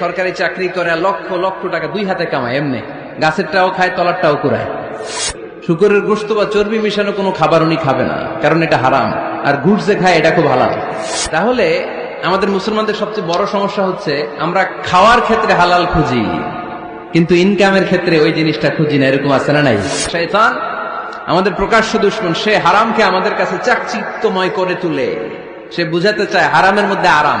সরকারি চাকরি করে, লক্ষ লক্ষ টাকা দুই হাতে কামায়, এমনি। গাছেরটাও খায়, তলারটাও কুড়ায়। শুকরের গোস্ত বা চর্বি মিশানো কোনো খাবার উনি খাবে না, কারণ এটা হারাম। আর গুড় যে খায়, এটা খুব হালাল। তাহলে আমাদের মুসলমানদের সবচেয়ে বড় সমস্যা হচ্ছে, আমরা খাওয়ার ক্ষেত্রে হালাল খুঁজি, কিন্তু ইনকামের ক্ষেত্রে ওই জিনিসটা খুঁজি না, এরকম আছে না নাই? শয়তান, আমাদের প্রকাশ্য দুশ্মন, সে হারামকে আমাদের কাছে চাকচিত্তময় করে তুলে। সে বুঝাতে চায়, হারামের মধ্যে আরাম।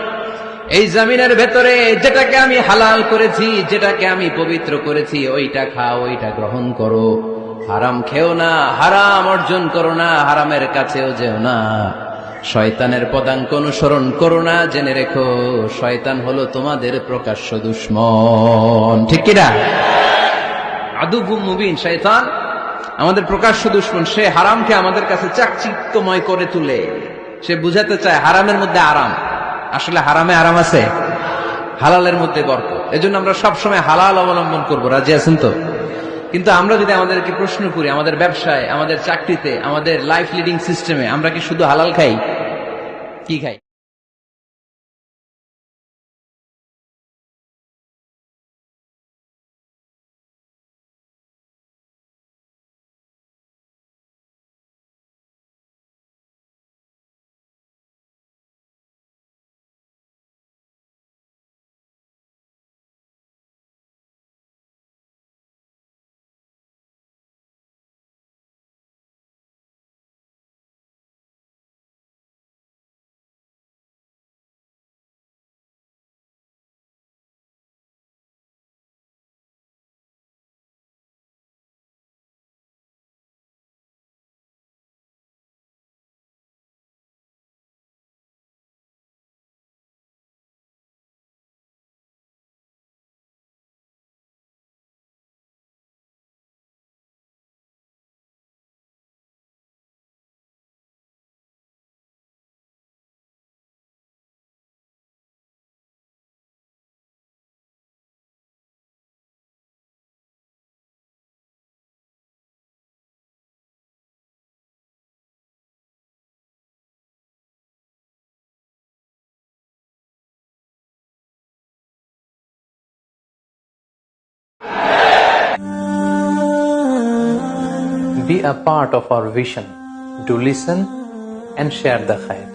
এই জমিনের ভেতরে যেটাকে আমি হালাল করেছি, যেটাকে আমি পবিত্র করেছি, ওইটা খাও, ওইটা গ্রহণ করো। হারাম খেও না, হারাম অর্জন করো না, হারামের কাছেও যেও না। শয়তানের পদাঙ্ক অনুসরণ করো না, জেনে রেখো, শয়তান হলো তোমাদের প্রকাশ্য দুশ্মন। ঠিক কিনা? আদুবু মুবিন, শয়তান আমাদের প্রকাশ্য দুশ্মন, সে হারামকে আমাদের কাছে চাকচিত্তময় করে তুলে। সে বুঝাতে চায় হারামের মধ্যে আরাম। আসলে হারামে আরাম আছে। হালালের মধ্যে বরক এজন্য আমরা সবসময় হালাল অবলম্বন করব, রাজি আছেন তো? কিন্তু আমরা যদি আমাদেরকে প্রশ্ন করি, আমাদের ব্যবসায়, আমাদের চাকরিতে, আমাদের লাইফ লিডিং সিস্টেমে আমরা কি শুধু হালাল খাই? কি খাই? Be a part of our vision. to listen and share the khair.